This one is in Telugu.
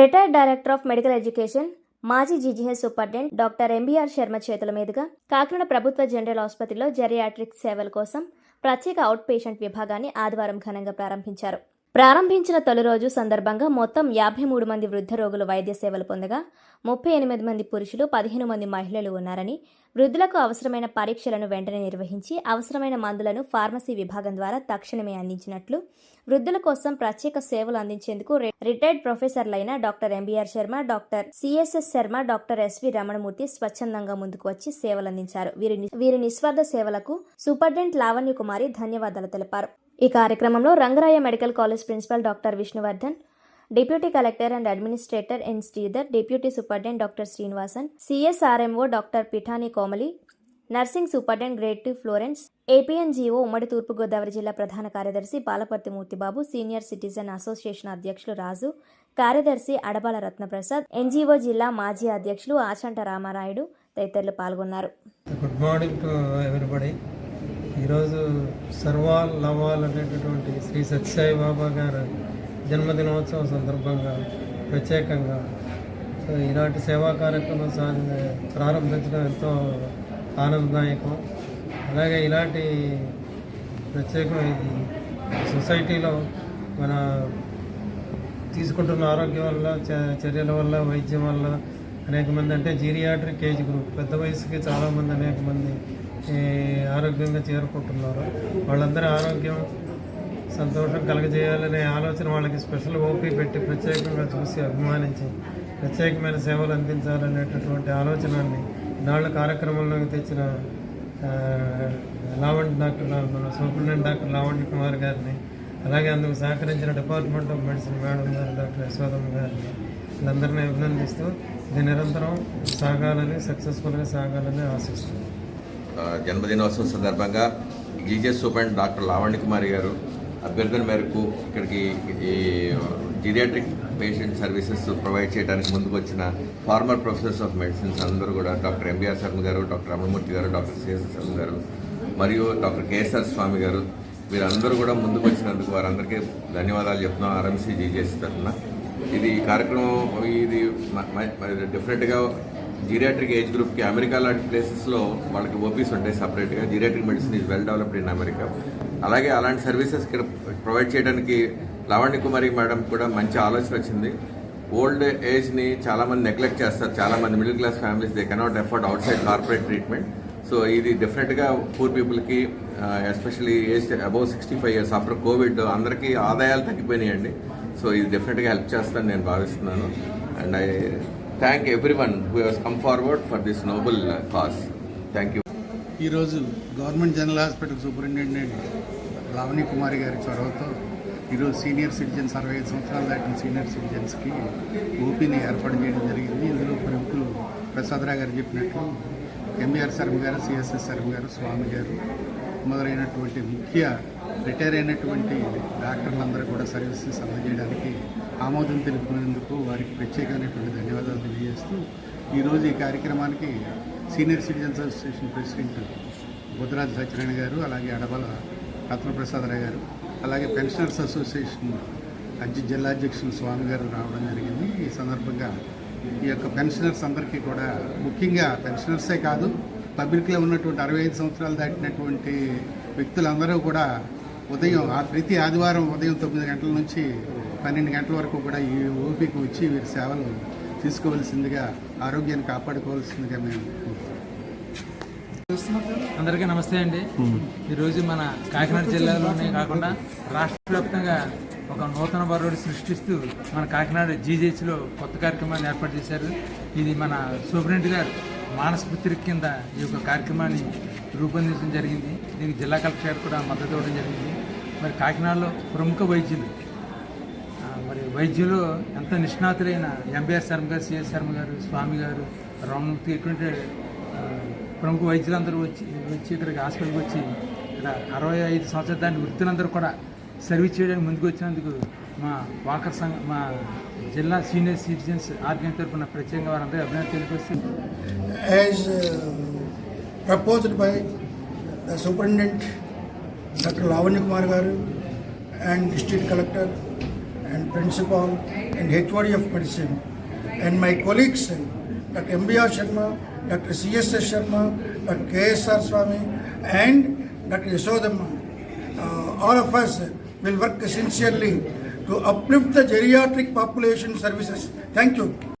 Retired director of medical education మాజీ GGH superintendent doctor MBR Sharma చేతుల మీదుగా కాకినాడ ప్రభుత్వ జనరల్ ఆసుపత్రిలో జెరియాట్రిక్ సేవల కోసం ప్రత్యేక అవుట్ పేషెంట్ విభాగాన్ని ఆదివారం ఘనంగా ప్రారంభించారు ప్రారంభించిన తొలి రోజు సందర్భంగా మొత్తం యాభై మూడు మంది వృద్ధ రోగులు వైద్య సేవలు పొందగా ముప్పై ఎనిమిది మంది పురుషులు పదిహేను మంది మహిళలు ఉన్నారని వృద్ధులకు అవసరమైన పరీక్షలను వెంటనే నిర్వహించి అవసరమైన మందులను ఫార్మసీ విభాగం ద్వారా తక్షణమే అందించినట్లు వృద్ధుల కోసం ప్రత్యేక సేవలు అందించేందుకు retired ప్రొఫెసర్లైన doctor MBR Sharma doctor CSS Sharma doctor SV Ramanamurthy స్వచ్ఛందంగా ముందుకు వచ్చి సేవలందించారు వీరి వీరి నిస్వార్థ సేవలకు సూపర్డెంట్ లావణ్య కుమారి ధన్యవాదాలు తెలిపారు ఈ కార్యక్రమంలో Rangaraya medical college principal doctor Vishnuvardhan deputy collector and administrator N Sridhar deputy superintendent doctor Srinivasan CSRMO doctor Pithani Komali nursing superintendent grade two Florence APNGO ఉమ్మడి తూర్పుగోదావరి జిల్లా ప్రధాన కార్యదర్శి Palaparthi Murthybabu senior citizen association అధ్యక్షులు రాజు కార్యదర్శి అడబాల రత్నప్రసాద్ ఎన్జీఓ జిల్లా మాజీ అధ్యక్షులు ఆచంట రామారాయుడు తదితరులు పాల్గొన్నారు గుడ్ మార్నింగ్ టు uh, ఈరోజు సర్వాల్ లవాల్ అనేటటువంటి శ్రీ సత్యసాయి బాబా గారు జన్మదినోత్సవం సందర్భంగా ప్రత్యేకంగా సో ఇలాంటి సేవా కార్యక్రమం సాధి ప్రారంభించడం ఎంతో ఆనందదాయకం అలాగే ఇలాంటి ప్రత్యేకం సొసైటీలో మన తీసుకుంటున్న ఆరోగ్యం వల్ల చర్యల వల్ల వైద్యం వల్ల అనేక మంది అంటే జీరియాట్రిక్ ఏజ్ గ్రూప్ పెద్ద వయసుకి చాలామంది అనేక మంది ఆరోగ్యంగా చేరుకుంటున్నారు వాళ్ళందరి ఆరోగ్యం సంతోషం కలగజేయాలనే ఆలోచన వాళ్ళకి స్పెషల్ ఓపీ పెట్టి ప్రత్యేకంగా చూసి అభిమానించి ప్రత్యేకమైన సేవలు అందించాలనేటటువంటి ఆలోచనని నాళ్ళ కార్యక్రమంలోకి తెచ్చిన లావణ్య డాక్టర్ మన సూపరింటెండెంట్ డాక్టర్ లావణ్య కుమార్ గారిని అలాగే అందుకు సహకరించిన డిపార్ట్మెంట్ ఆఫ్ మెడిసిన్ మేడం గారు డాక్టర్ యశోదమ్మ గారిని వీళ్ళందరినీ అభినందిస్తూ ఇది నిరంతరం సాగాలని సక్సెస్ఫుల్గా సాగాలని ఆశిస్తున్నాను జన్మదినోత్సవం సందర్భంగా జీజే సూపరింట్ డాక్టర్ లావణ్య కుమారి గారు అభ్యర్థన మేరకు ఇక్కడికి ఈ జిరియాట్రిక్ పేషెంట్ సర్వీసెస్ ప్రొవైడ్ చేయడానికి ముందుకు వచ్చిన ఫార్మర్ ప్రొఫెసర్స్ ఆఫ్ మెడిసిన్స్ అందరూ కూడా డాక్టర్ ఎంబీఆర్ శర్మ గారు డాక్టర్ రమణమూర్తి గారు డాక్టర్ సిఎస్ శర్మ గారు మరియు డాక్టర్ కేఎస్ఆర్ స్వామి గారు వీరందరూ కూడా ముందుకు వచ్చినందుకు వారందరికీ ధన్యవాదాలు చెప్తున్నాం ఆర్ఎంసీ జీజేసి తరఫున ఇది కార్యక్రమం ఇది డిఫరెంట్గా జీరియాట్రిక్ ఏజ్ గ్రూప్కి అమెరికా లాంటి ప్లేసెస్లో వాళ్ళకి ఓపీస్ ఉంటాయి సపరేట్గా geriatric medicine is well developed in America అలాగే అలాంటి సర్వీసెస్ ఇక్కడ ప్రొవైడ్ చేయడానికి లవణ్య కుమారి మేడం కూడా మంచి ఆలోచన వచ్చింది ఓల్డ్ ఏజ్ని చాలామంది నెగ్లెక్ట్ చేస్తారు చాలామంది middle class families they cannot afford outside corporate treatment so ఇది డెఫినెట్గా పూర్ పీపుల్కి especially age above sixty five years after covid అందరికీ ఆదాయాలు తగ్గిపోయినాయండి సో ఇది డెఫినెట్గా హెల్ప్ చేస్తాను నేను భావిస్తున్నాను and I thank everyone come forward for this noble cause thank you ఈరోజు government general hospital superintendent Lavani Kumari గారి చొరవతో ఈరోజు సీనియర్ సిటిజన్స్ అరవై ఐదు సంవత్సరాలు దాటిన సీనియర్ సిటిజన్స్కి ఓపీని ఏర్పాటు చేయడం జరిగింది ఇందులో ప్రముఖులు ప్రసాదరావు గారు చెప్పినట్లు ఎంబీఆర్ శర్మ గారు సిఎస్ఎస్ శర్మ గారు స్వామి గారు మొదలైనటువంటి ముఖ్య రిటైర్ అయినటువంటి డాక్టర్లందరూ కూడా సర్వీసెస్ అందజేయడానికి ఆమోదం తెలుపుకునేందుకు వారికి ప్రత్యేకమైనటువంటి ధన్యవాదాలు తెలియజేస్తూ ఈరోజు ఈ కార్యక్రమానికి senior citizens association president Buddharaj Satyanarayana గారు అలాగే అడబల రత్నప్రసాదరావు గారు అలాగే పెన్షనర్స్ అసోసియేషన్ అధ్య జిల్లా అధ్యక్షులు స్వామి గారు రావడం జరిగింది ఈ సందర్భంగా ఈ యొక్క పెన్షనర్స్ అందరికీ కూడా ముఖ్యంగా పెన్షనర్సే కాదు పబ్లిక్లో ఉన్నటువంటి అరవై ఐదు సంవత్సరాలు దాటినటువంటి వ్యక్తులందరూ కూడా ఉదయం ప్రతి ఆదివారం ఉదయం తొమ్మిది గంటల నుంచి పన్నెండు గంటల వరకు కూడా ఈ ఓపీకి వచ్చి వీరి సేవలు తీసుకోవాల్సిందిగా ఆరోగ్యాన్ని కాపాడుకోవాల్సిందిగా మేము అందరికీ నమస్తే అండి ఈరోజు మన కాకినాడ జిల్లాలోనే కాకుండా రాష్ట్ర వ్యాప్తంగా ఒక నూతన బరువుడు సృష్టిస్తూ మన కాకినాడ జీజేహెచ్లో కొత్త కార్యక్రమాన్ని ఏర్పాటు చేశారు ఇది మన సూపరింటెండెంట్ గారు మానస్పుత్రి కింద ఈ యొక్క కార్యక్రమాన్ని రూపొందించడం జరిగింది దీనికి జిల్లా కలెక్టర్ కూడా మద్దతు ఇవ్వడం జరిగింది మరి కాకినాడలో ప్రముఖ వైద్యులు మరి వైద్యులు ఎంత నిష్ణాతులైన ఎంబీఆర్ శర్మ గారు సిఎస్ శర్మ గారు స్వామి గారు రామమూర్తి ఇటువంటి ప్రముఖ వైద్యులందరూ వచ్చి వచ్చి ఇక్కడికి హాస్పిటల్కి వచ్చి ఇక్కడ అరవై ఐదు సంవత్సరాల దాని వృత్తులందరూ కూడా సర్వీస్ చేయడానికి ముందుకు వచ్చినందుకు మా వాకర్ సంఘ మా జిల్లా సీనియర్ సిటిజన్స్ ఆర్గనైజ్ తరఫున ప్రత్యేకంగా వారందరూ అభినందన తెలియకొస్తుంది proposed by superintendent Dr. Lavanya Kumar Garu and District Collector and Principal and HOD of Medicine and my colleagues Dr. M.B.R. Sharma, Dr. C.S.S. Sharma, Dr. K.S.R. Swami and Dr. Yasodhamma. All of us will work sincerely to uplift the geriatric population services. Thank you.